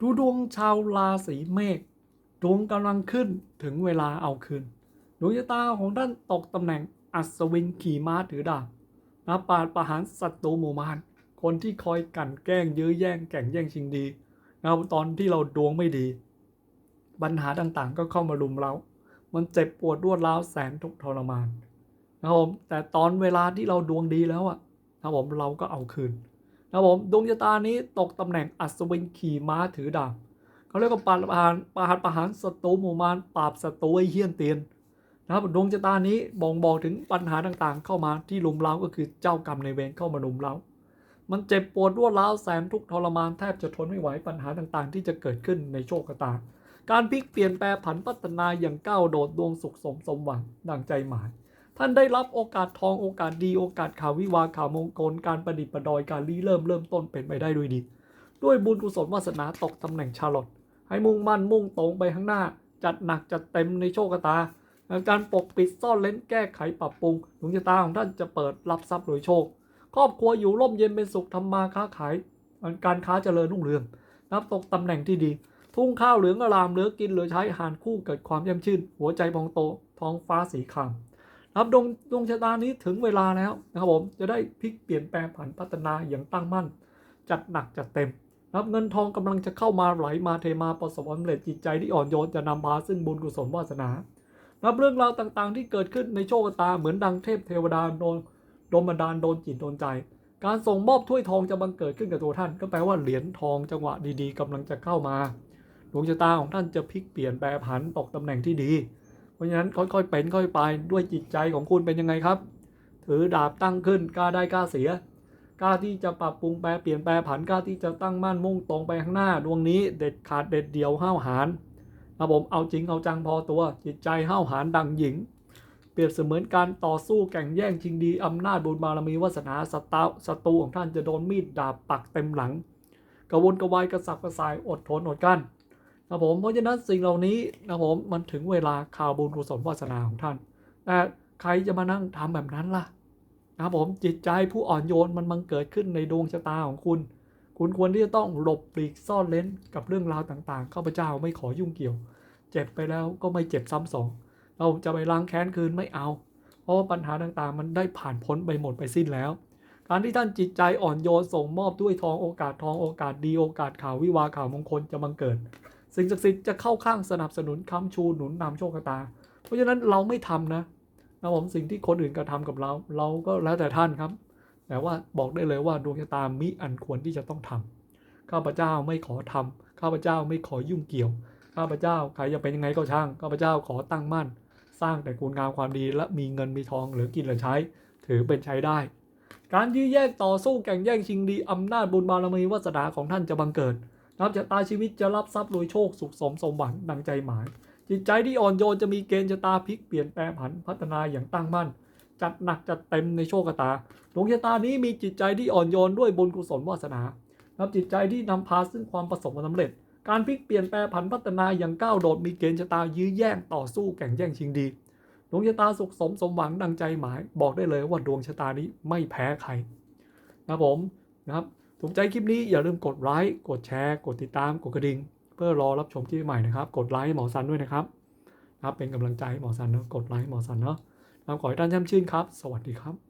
ดูดวงชาวราศีเมษดวงกำลังขึ้นถึงเวลาเอาคืนดวงชะตาของท่านตกตำแหน่งอัศวินขี่ม้าถือดาบนะปาดประหารศัตรูหมู่มารคนที่คอยกันแกล้งยื้อแย่งแข่งแย่งชิงดีนะครับตอนที่เราดวงไม่ดี ปัญหาต่างๆ ก็เข้ามารุมเรา มันเจ็บปวดรวดร้าวแสนทุกทรมานนะครับผมแต่ตอนเวลาที่เราดวงดีแล้วอะนะครับผมเราก็เอาคืน ครับผมดวงชะตานี้ตกตำแหน่งอัศวินขี่ม้าถือดาบเขาเรียกว่าปราหารประหารประหารศัตรูหมู่มารปราบศัตรูไอ้เฮี้ยนเตียนนะครับดวงชะตานี้บ่งบอกถึงปัญหาต่างๆ เข้ามาที่ลุมเล้าก็คือเจ้ากรรมในเวรเข้ามาลุมเล้ามันเจ็บปวดรวดร้าวแสนทุกข์ทรมานแทบจะทนไม่ไหวปัญหาต่างๆ ที่จะเกิดขึ้นในโชคชะตา การพลิกเปลี่ยนแปลผันพัฒนาอย่างก้าวโดดดวงสุขสมสมหวังดังใจหมาย ท่านได้รับโอกาสทองโอกาสดีโอกาสข่าววิวาข่าวมงคลการประดิษฐ์ประดอยการรีเริ่มเริ่มต้นเป็นไปได้ด้วยดี ด้วยบุญกุศลวาสนาตกตำแหน่งชาลอตให้มุ่งมั่นมุ่งตรงไปข้างหน้า จัดหนักจัดเต็มในโชคชะตาการปกปิดซ่อนเล้นแก้ไขปรับปรุงดวงชะตาของท่านจะเปิดรับทรัพย์โดยโชค ครอบครัวอยู่ร่มเย็นเป็นสุขทำมาค้าขายการค้าเจริญรุ่งเรือง นับตกตำแหน่งที่ดี ทุ่งข้าวเหลืองอารามเหลือกินเหลือใช้อาหารคู่เกิดความเยี่ยมชื่น หัวใจพองโตท้องฟ้าสีคราม นะครับดวงดวงชะตานี้ถึงเวลาแล้วนะครับผมจะได้พลิกเปลี่ยนแปลงผันพัฒนาอย่างตั้งมั่น จัดหนักจัดเต็มนะครับเงินทองกำลังจะเข้ามาไหลมาเทมาประสบความสำเร็จจิตใจที่อ่อนโยนจะนำพาซึ่งบุญกุศลวาสนานะครับเรื่องราวต่างๆ ที่เกิดขึ้นในโชคชะตาเหมือนดังเทพเทวดาโดนโดนบันดาลโดนจิตโดนใจ การส่งมอบถ้วยทองจะบังเกิดขึ้นกับตัวท่าน ก็แปลว่าเหรียญทองจังหวะดีๆกำลังจะเข้ามาดวงชะตาของท่านจะพลิกเปลี่ยนแปลผันตกตำแหน่งที่ดี เพราะฉะนั้นค่อยๆเป็นค่อยๆไปด้วยจิตใจของคุณเป็นยังไงครับ ถือดาบตั้งขึ้นกล้าได้กล้าเสียกล้าที่จะปรับปรุงแปลเปลี่ยนแปลผันกล้าที่จะตั้งมั่นมุ่งตรงไปข้างหน้าดวงนี้เด็ดขาดเด็ดเดี่ยวห้าวหาญนะผมเอาจริงเอาจังพอตัว จิตใจห้าวหาญดังหญิง เปรียบเสมือนการต่อสู้แข่งแย่งชิงดีอำนาจบุญบารมีวาสนาสตาศัตรูของท่านจะโดนมีดดาบปักเต็มหลัง กระวนกระวายกระสับกระส่ายอดทนอดกั้น นะผมเพราะฉะนั้นสิ่งเหล่านี้นะผมมันถึงเวลาข่าวบุญกุศลวาสนาของท่าน แต่ใครจะมานั่งทำแบบนั้นล่ะนะครับผมจิตใจผู้อ่อนโยนมันบังเกิดขึ้นในดวงชะตาของคุณ คุณควรที่จะต้องหลบปลีกซ่อนเลนกับเรื่องราวต่างๆข้าพเจ้าไม่ขอยุ่งเกี่ยว เจ็บไปแล้วก็ไม่เจ็บซ้ำสองเราจะไปล้างแค้นคืนไม่เอา เพราะว่าปัญหาต่างๆ มันได้ผ่านพ้นไปหมดไปสิ้นแล้ว การที่ท่านจิตใจอ่อนโยนส่งมอบด้วยทองโอกาสทองโอกาสดีโอกาสข่าววิวาข่าวมงคลจะบังเกิด สิ่งศักดิ์สิทธิ์จะเข้าข้างสนับสนุนค้ำชูหนุนนำโชคชะตา เพราะฉะนั้นเราไม่ทำนะนะผมสิ่งที่คนอื่นกระทำกับเรา เราก็แล้วแต่ท่านครับ แต่ว่าบอกได้เลยว่าดวงชะตามิอันควรที่จะต้องทำข้าพเจ้าไม่ขอทำข้าพเจ้าไม่ขอยุ่งเกี่ยว ข้าพเจ้าใครจะเป็นยังไงก็ช่าง ข้าพเจ้าขอตั้งมั่น สร้างแต่คุณงามความดีและมีเงินมีทองเหลือกินเหลือใช้ ถือเป็นใช้ได้ การยื้อแย่งต่อสู้แข่งแย่งชิงดีอำนาจบุญบารมีวาสนาของท่านจะบังเกิด นับชะตาชีวิตจะรับทรัพย์รวยโชคสุขสมสมหวังดังใจหมาย จิตใจที่อ่อนโยนจะมีเกณฑ์ชะตาพลิกเปลี่ยนแปลผันพัฒนาอย่างตั้งมั่น จัดหนักจัดเต็มในโชคชะตาดวงชะตานี้มีจิตใจที่อ่อนโยนด้วยบุญกุศลวาสนานับจิตใจที่นำพาซึ่งความประสบความสำเร็จ การพลิกเปลี่ยนแปลผันพัฒนาอย่างก้าวโดดมีเกณฑ์ชะตายื้อแย่งต่อสู้แข่งแย่งชิงดีดวงชะตาสุขสมสมหวังดังใจหมาย บอกได้เลยว่าดวงชะตานี้ไม่แพ้ใครนะครับผมนะครับ ถูกใจคลิปนี้อย่าลืมกดไลค์กดแชร์กดติดตามกดกระดิ่งเพื่อรอรับชมคลิปใหม่นะครับ กดไลค์หมอซันด้วยนะครับนะครับเป็นกำลังใจให้หมอซันนะกดไลค์หมอซันเนาะครับขอให้ท่านช่มชื่นครับ สวัสดีครับ